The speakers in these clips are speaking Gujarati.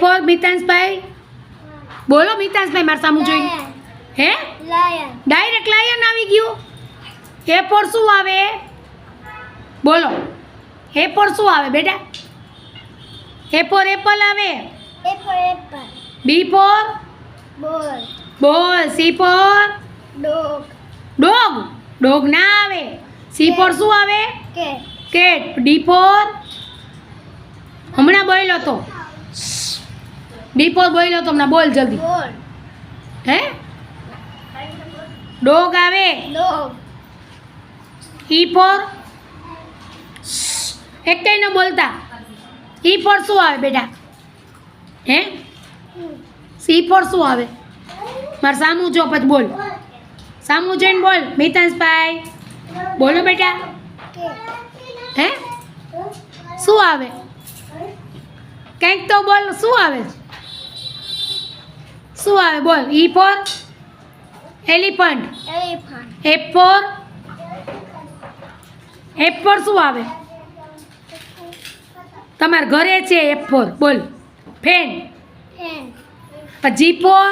ફોર મિતાંશભાઈ બોલો મિતાંશભાઈ મારા સામું જોઈ. હે? લાયન ડાયરેક્ટ લાયન આવી ગયું. એ ફોર શું આવે? બોલો. એ ફોર શું આવે બેટા? એ ફોર એપલ આવે. Apple apple B for ball ball C for dog dog dog ના આવે. સી ફોર શું આવે? કે કેટ ડી ફોર હમણાં બોલ્યો તો. પર બોલ્યો તો હમણાં બોલ જલ્દી. બોલ. હે? ડોગ આવે? E for? એક કઈ ન બોલતા. ઈ ફોર શું આવે બેટા? હે? સી ફોર શું આવે? મારે સામું જો પછી બોલ. સામું જઈને બોલ. મિતાંશભાઈ બોલો બેટા. હે? શું આવે? કંઈક તો બોલ શું આવે? શું આવે? Ball. E for? Elephant. F for F for શું આવે? તમારા ઘરે છે F for ball. Fan G for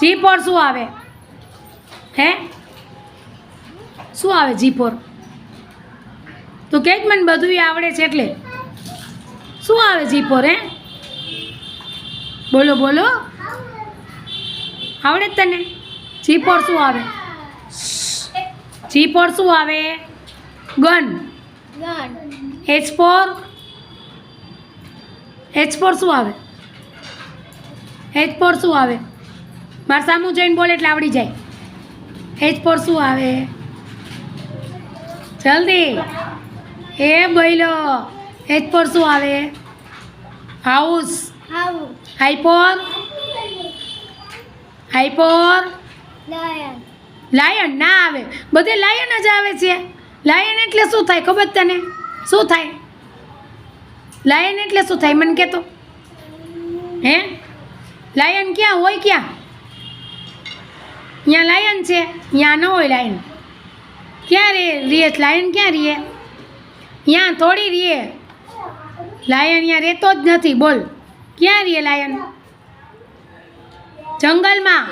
G for શું આવે? હે? શું આવે જી ફોર તો કે મને બધું આવડે છે એટલે. શું આવે જી ફોર હે? બોલો બોલો. આવડે જ તને? જી પર શું આવે? જી પર શું આવે? ગન. એચ પર એચ પર શું આવે? એચ ફોર શું આવે? મારા સામું જઈને બોલે એટલે આવડી જાય. એચ ફોર શું આવે? જલ્દી. એ બોલો. એચ ફોર શું આવે? House how? હાઈ પર હાઈ પર લાયન. લાયન ના આવે. બધે લાયન જ આવે છે. લાયન એટલે શું થાય ખબર તને? શું થાય? લાયન એટલે શું થાય મને કહેતો હે? લાયન ક્યાં હોય ક્યાં? ત્યાં લાયન છે ત્યાં ન હોય લાયન. ક્યાં રે રીએ? લાયન ક્યાં રીએ? ત્યાં થોડી રીએ. લાયન ત્યાં રહેતો જ નથી બોલ. ક્યાં રીએ લાયન? જંગલમાં?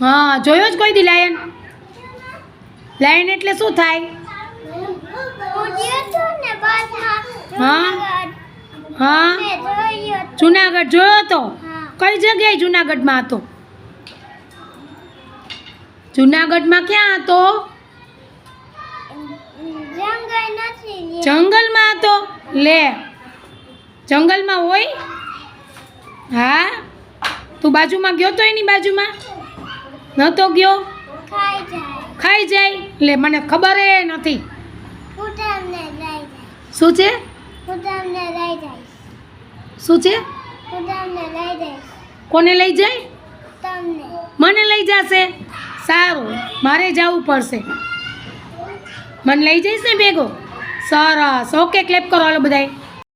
હા જોયો જ કોઈ દી લાયન? લાયન એટલે શું થાય? હું? હા. જુનાગઢ જોયો હતો કઈ જગ્યાએ જુનાગઢમાં હતો? જુનાગઢમાં ક્યાં હતો. જંગલમાં હતો? લે. જંગલમાં હોય? હા? તું બાજુમાં ગયો તો એની બાજુમાં? નહોતો ગયો? ખાઈ જાય. એટલે મને ખબર એ નથી. શું છે? શું છે? કોને લઈ જાય? મને લઈ જશે. સારું. મારે જવું પડશે. મને લઈ જઈશ ને ભેગો? સરસ. ઓકે ક્લેપ કરો હાલો બધાય.